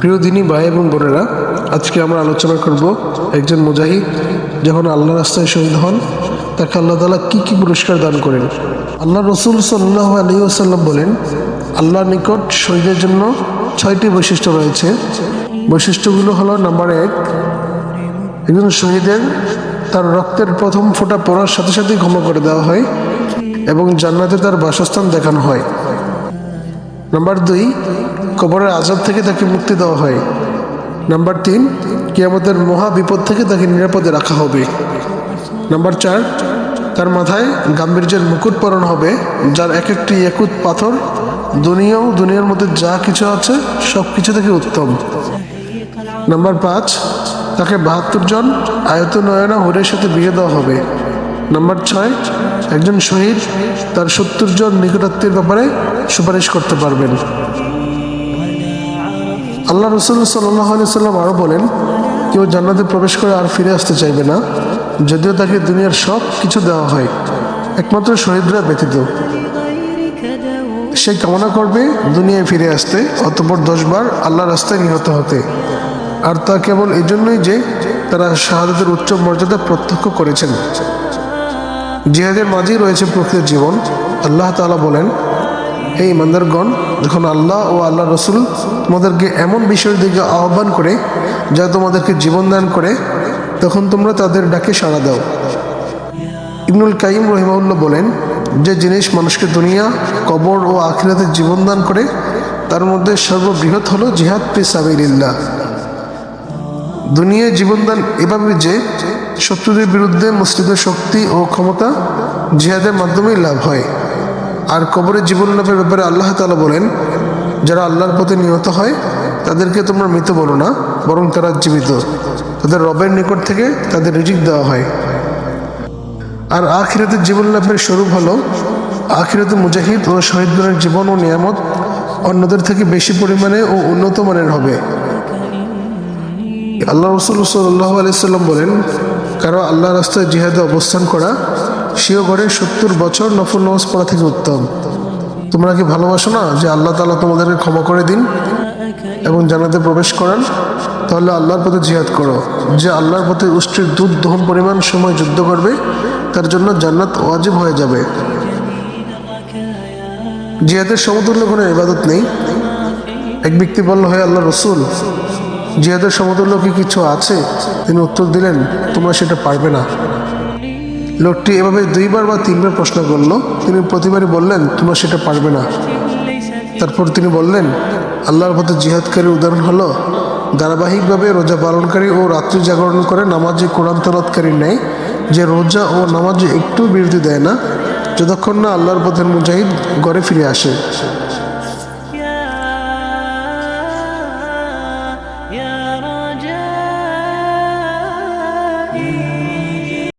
প্রিয় দিনী ভাই এবং বোনেরা, আজকে আমরা আলোচনা করব একজন মুজাহিদ যখন আল্লাহ রাস্তায় শহীদ হন, তাকে আল্লাহ তালা কী কী পুরস্কার দান করেন? আল্লাহ রসুল সাল্লাহ আলী ওসাল্লাম বলেন আল্লাহ নিকট শহীদের জন্য ছয়টি বৈশিষ্ট্য রয়েছে। বৈশিষ্ট্যগুলো হলো, নাম্বার এক, একজন শহীদের তার রক্তের প্রথম ফোঁটা পড়ার সাথে সাথেই ক্ষমা করে দেওয়া হয় এবং জান্নাতে তার বাসস্থান দেখানো হয়। নাম্বার দুই কবরের আজাব থেকে তাকে মুক্তি দেওয়া হয়। নাম্বার তিন, কিয়ামতের মহা বিপদ থেকে তাকে নিরাপদে রাখা হবে। নাম্বার চার, তার মাথায় গাম্ভীর্যের মুকুট পরণ হবে, যার এক একটি একুত পাথর দুনিয়াও দুনিয়ার মধ্যে যা কিছু আছে সব কিছু থেকে উত্তম। নাম্বার পাঁচ, তাকে বাহাত্তর জন আয়ত নয়না হরের সাথে বিয়ে দেওয়া হবে। নাম্বার ছয়, একজন শহীদ তার সত্তর জন নিকটাত্মীর ব্যাপারে সুপারিশ করতে পারবেন। আল্লাহ রসুল সাল্লাহ আলি সাল্লাম আরও বলেন, কেউ জান্নাতে প্রবেশ করে আর ফিরে আসতে চাইবে না, যদিও তাকে দুনিয়ার সব কিছু দেওয়া হয়, একমাত্র শহীদরা ব্যতীত। সে কামনা করবে দুনিয়ায় ফিরে আসতে, অতপর দশবার আল্লাহ রাস্তায় নিহত হতে। আর তা কেবল এই জন্যই যে তারা শাহাদাতের উচ্চ মর্যাদা প্রত্যক্ষ করেছেন। জিহাদের মাঝেই রয়েছে প্রকৃত জীবন। আল্লাহ তাআলা বলেন এই ইমানদারগণ যখন আল্লাহ ও আল্লাহ রসুল তোমাদেরকে এমন বিষয়ের দিকে আহ্বান করে, যা তোমাদেরকে জীবন দান করে, তখন তোমরা তাদের ডাকে সাড়া দাও। ইবনুল কাইম রহিমাউল্লাহ বলেন, যে জিনিস মানুষকে দুনিয়া, কবর ও আখিরাতে জীবন দান করে, তার মধ্যে সর্ববৃহৎ হলো জিহাদ পে সাবিল্লাহ দুনিয়ায় জীবনদান এভাবে যে শত্রুদের বিরুদ্ধে মুসলিমদের শক্তি ও ক্ষমতা জিহাদের মাধ্যমেই লাভ হয়। আর কবরের জীবন লাভের ব্যাপারে আল্লাহ তালা বলেন, যারা আল্লাহর পথে নিহত হয়, তাদেরকে তোমরা মৃত বলো না, বরং তারা জীবিত। তাদের রবের নিকট থেকে তাদের রিজিক দেওয়া হয়। আর আখিরাতের জীবন লাভের স্বরূপ হলো, আখিরাতে মুজাহিদ ও শহীদগণের জীবন ও নিয়ামত অন্যদের থেকে বেশি পরিমাণে ও উন্নত মানের হবে। আল্লাহ রসুল সাল্লাহ আলাইসাল্লাম বলেন, কারও আল্লাহ রাস্তায় জিহাদে অবস্থান করা সেও ঘরে সত্তর বছর নফল নামাজ পড়া থেকে উত্তম। তোমরা কি ভালোবাসো না যে আল্লাহ তালা তোমাদেরকে ক্ষমা করে দিন এবং জানাতে প্রবেশ করান? তাহলে আল্লাহর পথে জিহাদ করো। যে আল্লাহর পথে উষ্টির দুধ, দহন, পরিমাণ, সময় যুদ্ধ করবে, তার জন্য জান্নাত ওয়াজিব হয়ে যাবে। জিহাদের সমতুল্য কোনো ইবাদত নেই। এক ব্যক্তি বলল হয় আল্লাহ রসুল, জিহাদের সমতুল্য কি কিছু আছে? তিনি উত্তর দিলেন, তোমরা সেটা পারবে না। লোকটি এভাবে দুইবার বা তিনবার প্রশ্ন করল। তিনি প্রতিবারই বললেন, তোমরা সেটা পারবে না। তারপর তিনি বললেন, আল্লাহর পথে জিহাদকারীর উদাহরণ হলো, ধারাবাহিকভাবে রোজা পালনকারী ও রাত্রি জাগরণ করে নামাজে কোরআন তলাৎকারী নেয়। যে রোজা ও নামাজে একটু বিরতি দেয় না, যতক্ষণ না আল্লাহর পথের মুজাহিদ ঘরে ফিরে আসে।